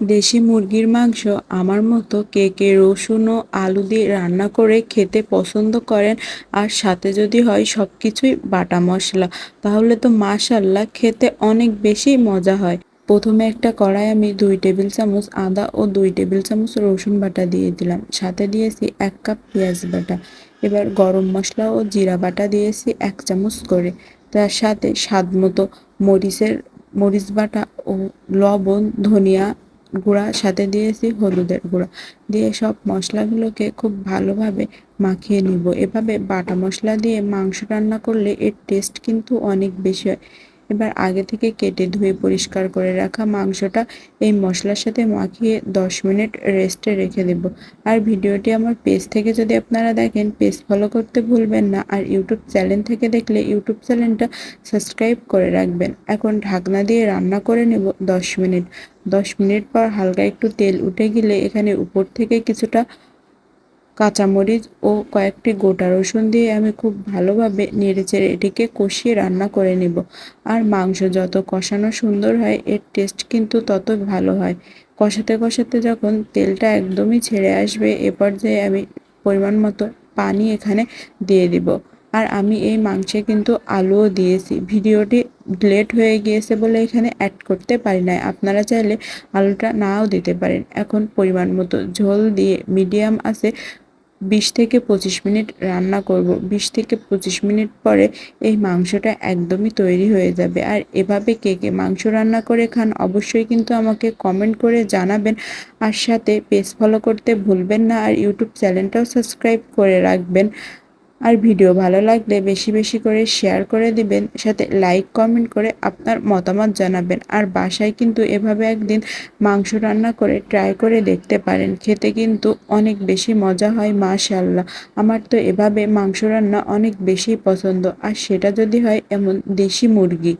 দেশি মুরগির মাংস আমার মতো কে কে রসুন ও আলু দিয়ে রান্না করে খেতে পছন্দ করেন, আর সাথে যদি হয় সব কিছুই বাটা মশলা। তাহলে তো মাশাল্লাহ, খেতে অনেক বেশি মজা হয়। প্রথমে একটা কড়াই আমি দুই টেবিল চামচ আদা ও দুই টেবিল চামচ রসুন বাটা দিয়ে দিলাম। সাথে দিয়েছি এক কাপ পেঁয়াজ বাটা। এবার গরম মশলা ও জিরা বাটা দিয়েছি এক চামচ করে। তার সাথে স্বাদ মতো মরিচের, মরিচ বাটা ও লবণ, ধনিয়া গুঁড়া, সাথে দিয়েছি হলুদের গুঁড়া। দিয়ে সব মশলাগুলোকে খুব ভালোভাবে মাখিয়ে নিব। এভাবে বাটা মশলা দিয়ে মাংস রান্না করলে এর টেস্ট কিন্তু অনেক বেশি হয়। এবার আগে থেকে কেটে ধুয়ে পরিষ্কার করে রাখা মাংসটা এই মশলার সাথে মাখিয়ে দশ মিনিট রেস্টে রেখে দেব। আর ভিডিওটি আমার পেজ থেকে যদি আপনারা দেখেন পেজ ফলো করতে ভুলবেন না। আর ইউটিউব চ্যানেল থেকে দেখলে ইউটিউব চ্যানেলটা সাবস্ক্রাইব করে রাখবেন। এখন ঢাকনা দিয়ে রান্না করে নেব দশ মিনিট। দশ মিনিট পর হালকা একটু তেল উঠে গেলে এখানে উপর থেকে কিছুটা কাঁচামরিচ ও কয়েকটি গোটা রসুন দিয়ে আমি খুব ভালোভাবে নেড়েচেড়ে এটিকে কষিয়ে রান্না করে নেব। আর মাংস যত কষানো সুন্দর হয়, এর টেস্ট কিন্তু তত ভালো হয়। কষাতে কষাতে যখন তেলটা একদমই ছেড়ে আসবে, এ পর্যায়ে আমি পরিমাণ মতো পানি এখানে দিয়ে দিব। আর আমি এই মাংসে কিন্তু আলুও দিয়েছি। ভিডিওটি লেট হয়ে গিয়েছে বলে এখানে অ্যাড করতে পারি না আপনারা চাইলে আলুটা নাও দিতে পারেন। এখন পরিমাণ মতো ঝোল দিয়ে মিডিয়াম আছে। বিশ থেকে পঁচিশ মিনিট রান্না করব। বিশ থেকে পঁচিশ মিনিট পরে এই মাংসটা একদমই তৈরি হয়ে যাবে। আর এভাবে কে কে মাংস রান্না করে খান অবশ্যই কিন্তু আমাকে কমেন্ট করে জানাবেন। আর সাথে পেজ ফলো করতে ভুলবেন না। আর ইউটিউব চ্যানেলটাও সাবস্ক্রাইব করে রাখবেন। আর ভিডিও ভালো লাগলে বেশি বেশি করে শেয়ার করে দিবেন, সাথে লাইক কমেন্ট করে আপনার মতামত জানাবেন। আর বাসায় কিন্তু এভাবে একদিন মাংস রান্না করে ট্রাই করে দেখতে পারেন, খেতে কিন্তু অনেক বেশি মজা হয় মাশাল্লাহ আমার তো এভাবে মাংস রান্না অনেক বেশি পছন্দ, আর সেটা যদি হয় এমন দেশি মুরগি।